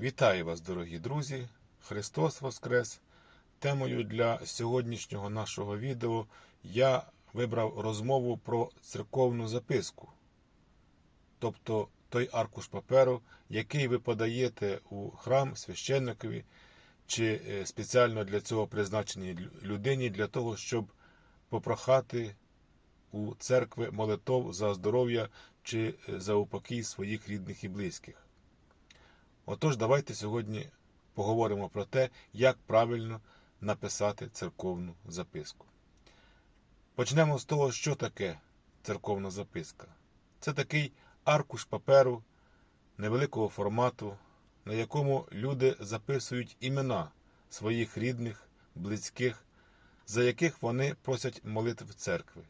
Вітаю вас, дорогі друзі! Христос Воскрес! Темою для сьогоднішнього нашого відео я вибрав розмову про церковну записку, тобто той аркуш паперу, який ви подаєте у храм священникові чи е, спеціально для цього призначеній людині для того, щоб попрохати у церкви молитов за здоров'я чи е, за упокій своїх рідних і близьких. Отож, давайте сьогодні поговоримо про те, як правильно написати церковну записку. Почнемо з того, що таке церковна записка. Це такий аркуш паперу невеликого формату, на якому люди записують імена своїх рідних, близьких, за яких вони просять молитв церкви.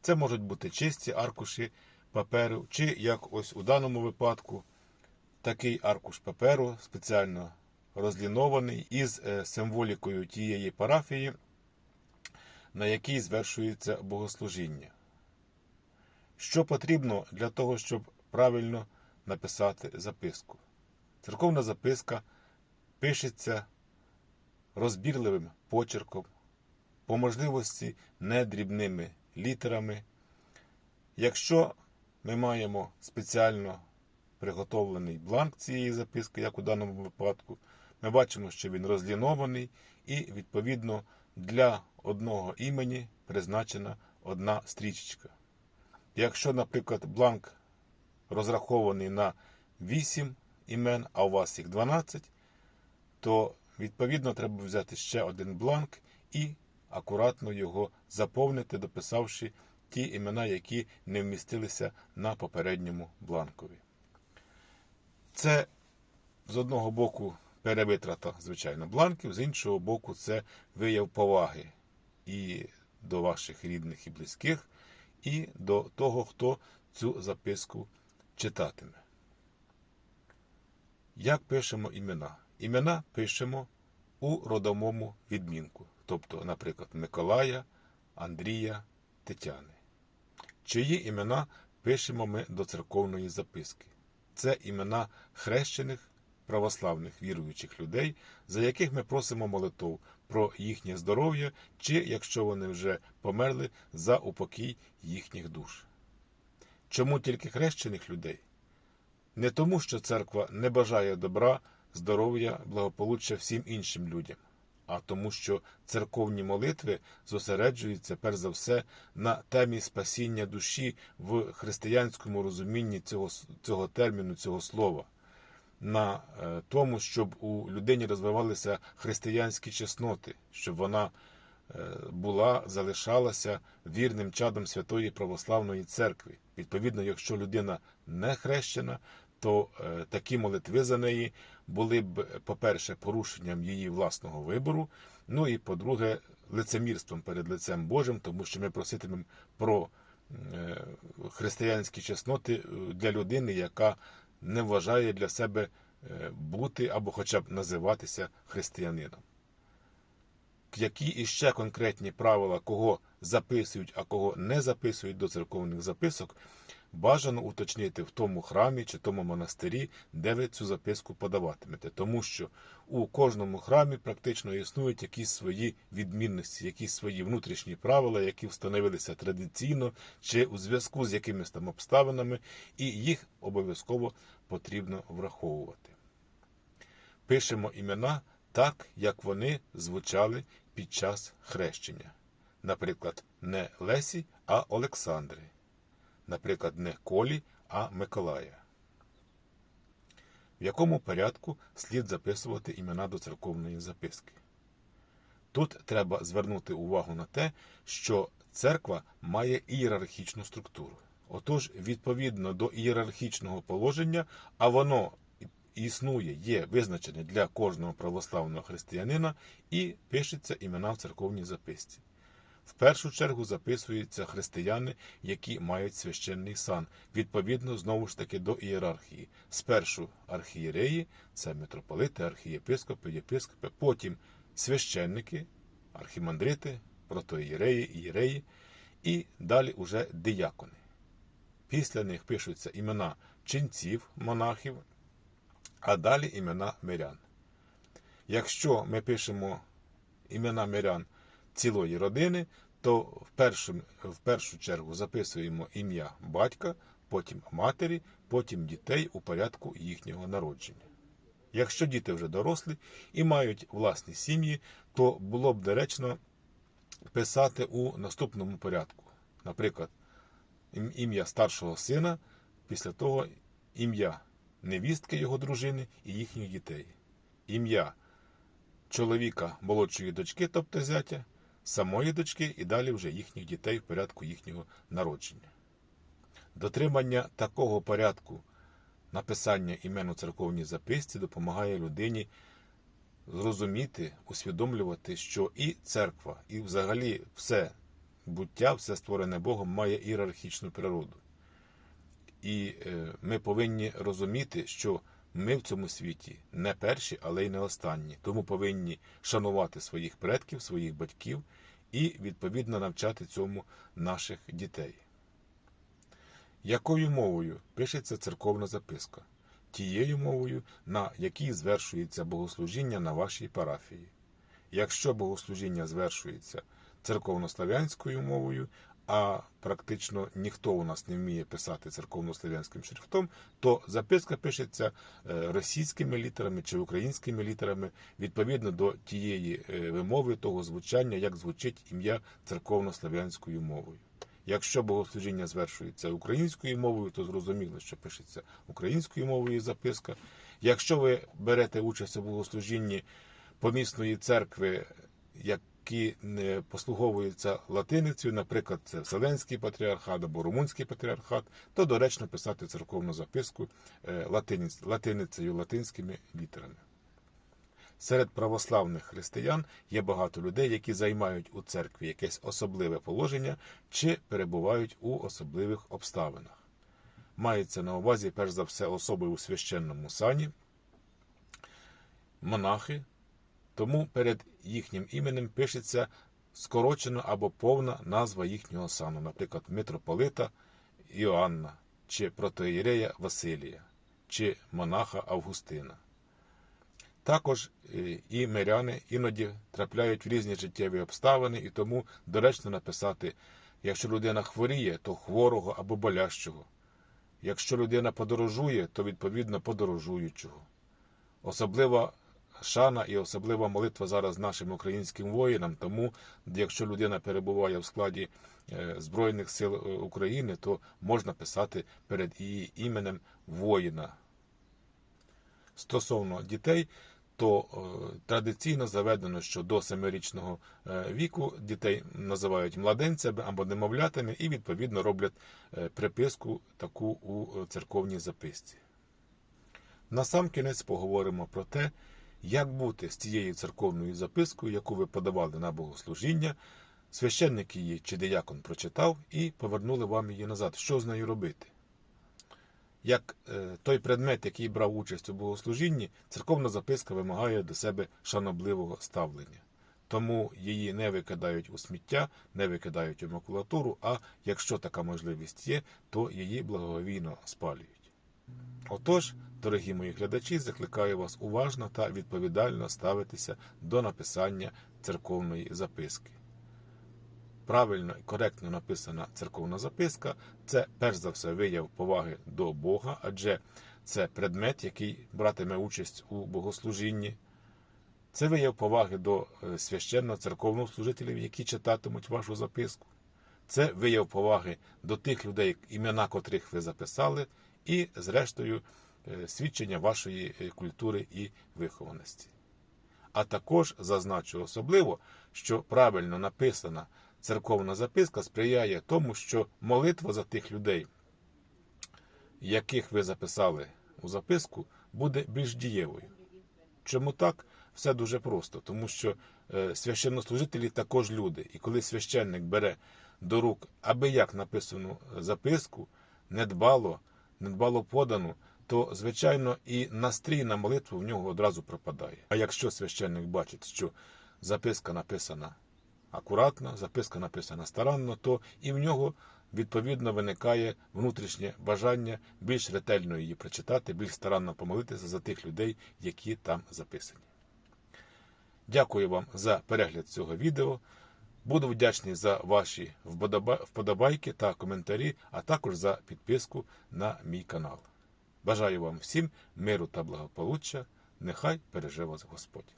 Це можуть бути чисті аркуші паперу, чи, як ось у даному випадку, такий аркуш паперу, спеціально розлінований із е, символікою тієї парафії, на якій звершується богослужіння. Що потрібно для того, щоб правильно написати записку? Церковна записка пишеться розбірливим почерком, по можливості недрібними літерами. Якщо ми маємо спеціально приготовлений бланк цієї записки, як у даному випадку, ми бачимо, що він розлінований, і, відповідно, для одного імені призначена одна стрічечка. Якщо, наприклад, бланк розрахований на 8 імен, а у вас їх 12, то відповідно треба взяти ще один бланк і акуратно його заповнити, дописавши ті імена, які не вмістилися на попередньому бланкові. Це з одного боку перевитрата, звичайно, бланків, з іншого боку, це вияв поваги і до ваших рідних і близьких, і до того, хто цю записку читатиме. Як пишемо імена? Імена пишемо у родовому відмінку, тобто, наприклад, Миколая, Андрія, Тетяни. Чиї імена пишемо ми до церковної записки? Це імена хрещених православних віруючих людей, за яких ми просимо молитов про їхнє здоров'я, чи, якщо вони вже померли, за упокій їхніх душ. Чому тільки хрещених людей? Не тому, що церква не бажає добра, здоров'я, благополуччя всім іншим людям, а тому, що церковні молитви зосереджуються перш за все на темі спасіння душі в християнському розумінні цього, цього терміну, цього слова, на е, тому, щоб у людині розвивалися християнські чесноти, щоб вона е, була, залишалася вірним чадом Святої Православної Церкви. Відповідно, якщо людина не хрещена, то е, такі молитви за неї були б, по-перше, порушенням її власного вибору. Ну і по-друге, лицемірством перед лицем Божим, тому що ми проситимемо про е, християнські чесноти е, для людини, яка не вважає для себе бути або хоча б називатися християнином. Які іще конкретні правила, кого записують, а кого не записують до церковних записок, бажано уточнити в тому храмі чи тому монастирі, де ви цю записку подаватимете. Тому що у кожному храмі практично існують якісь свої відмінності, якісь свої внутрішні правила, які встановилися традиційно чи у зв'язку з якимись там обставинами, і їх обов'язково потрібно враховувати. Пишемо імена так, як вони звучали під час хрещення. Наприклад, не Лесі, а Олександри. Наприклад, не Колі, а Миколая. В якому порядку слід записувати імена до церковної записки? Тут треба звернути увагу на те, що церква має ієрархічну структуру. Отож, відповідно до ієрархічного положення, а воно існує, є визначене для кожного православного християнина і пишеться імена в церковній записці. В першу чергу записуються християни, які мають священний сан, відповідно знову ж таки до ієрархії. Спершу архієреї, це митрополити, архієпископи, єпископи, потім священники, архімандрити, протоієреї, ієреї, і далі уже диякони. Після них пишуться імена ченців, монахів, а далі імена мирян. Якщо ми пишемо імена мирян цілої родини, то в першу, в першу чергу записуємо ім'я батька, потім матері, потім дітей у порядку їхнього народження. Якщо діти вже дорослі і мають власні сім'ї, то було б доречно писати у наступному порядку. Наприклад, ім'я старшого сина, після того ім'я невістки його дружини і їхніх дітей, ім'я чоловіка молодшої дочки, тобто зятя, самої дочки і далі вже їхніх дітей в порядку їхнього народження. Дотримання такого порядку написання імен у церковній записці допомагає людині зрозуміти, усвідомлювати, що і церква, і взагалі все буття, все створене Богом, має ієрархічну природу. І е, ми повинні розуміти, що ми в цьому світі не перші, але й не останні. Тому повинні шанувати своїх предків, своїх батьків і відповідно навчати цьому наших дітей. Якою мовою пишеться церковна записка? Тією мовою, на якій звершується богослужіння на вашій парафії. Якщо богослужіння звершується церковнослов'янською мовою, а практично ніхто у нас не вміє писати церковнослов'янським шрифтом, то записка пишеться е, російськими літерами чи українськими літерами відповідно до тієї е, вимови, того звучання, як звучить ім'я церковнослов'янською мовою. Якщо богослужіння звершується українською мовою, то зрозуміло, що пишеться українською мовою записка. Якщо ви берете участь у богослужінні помісної церкви, які не послуговуються латиницею, наприклад, це Вселенський патріархат або Румунський патріархат, то доречно писати церковну записку е, латиницею, латинськими літерами. Серед православних християн є багато людей, які займають у церкві якесь особливе положення чи перебувають у особливих обставинах. Мається на увазі, перш за все, особи у священному сані, монахи, тому перед їхнім іменем пишеться скорочена або повна назва їхнього сану, наприклад, митрополита Іоанна, чи протоїрея Василія, чи монаха Августина. Також е, і миряни іноді трапляють в різні життєві обставини, і тому доречно написати, якщо людина хворіє, то хворого або болящого. Якщо людина подорожує, то відповідно подорожуючого. Особлива шана і особлива молитва зараз нашим українським воїнам. Тому, якщо людина перебуває в складі е, Збройних сил е, України, то можна писати перед її іменем воїна. Стосовно дітей, то е, традиційно заведено, що до семирічного е, віку дітей називають младенцями або немовлятами і відповідно роблять приписку таку у церковній записці. Насамкінець поговоримо про те, як бути з тією церковною запискою, яку ви подавали на богослужіння. Священник її чи диякон прочитав і повернули вам її назад. Що з нею робити? Як е, той предмет, який брав участь у богослужінні, церковна записка вимагає до себе шанобливого ставлення. Тому її не викидають у сміття, не викидають у макулатуру, а якщо така можливість є, то її благовійно спалюють. Отож, дорогі мої глядачі, закликаю вас уважно та відповідально ставитися до написання церковної записки. Правильно і коректно написана церковна записка це перш за все вияв поваги до Бога, адже це предмет, який братиме участь у богослужінні. Це вияв поваги до е, священно церковних служителів, які читатимуть вашу записку. Це вияв поваги до тих людей, імена котрих ви записали, і, зрештою, свідчення вашої е, культури і вихованості. А також зазначу особливо, що правильно написана церковна записка сприяє тому, що молитва за тих людей, яких ви записали у записку, буде більш дієвою. Чому так? Все дуже просто, тому що е, священнослужителі також люди. І коли священник бере до рук аби як написану записку, недбало, недбало подану, то, звичайно, і настрій на молитву в нього одразу пропадає. А якщо священник бачить, що записка написана акуратно, записка написана старанно, то і в нього відповідно виникає внутрішнє бажання більш ретельно її прочитати, більш старанно помолитися за тих людей, які там записані. Дякую вам за перегляд цього відео. Буду вдячний за ваші вподобайки та коментарі, а також за підписку на мій канал. Бажаю вам всім миру та благополуччя. Нехай береже вас Господь.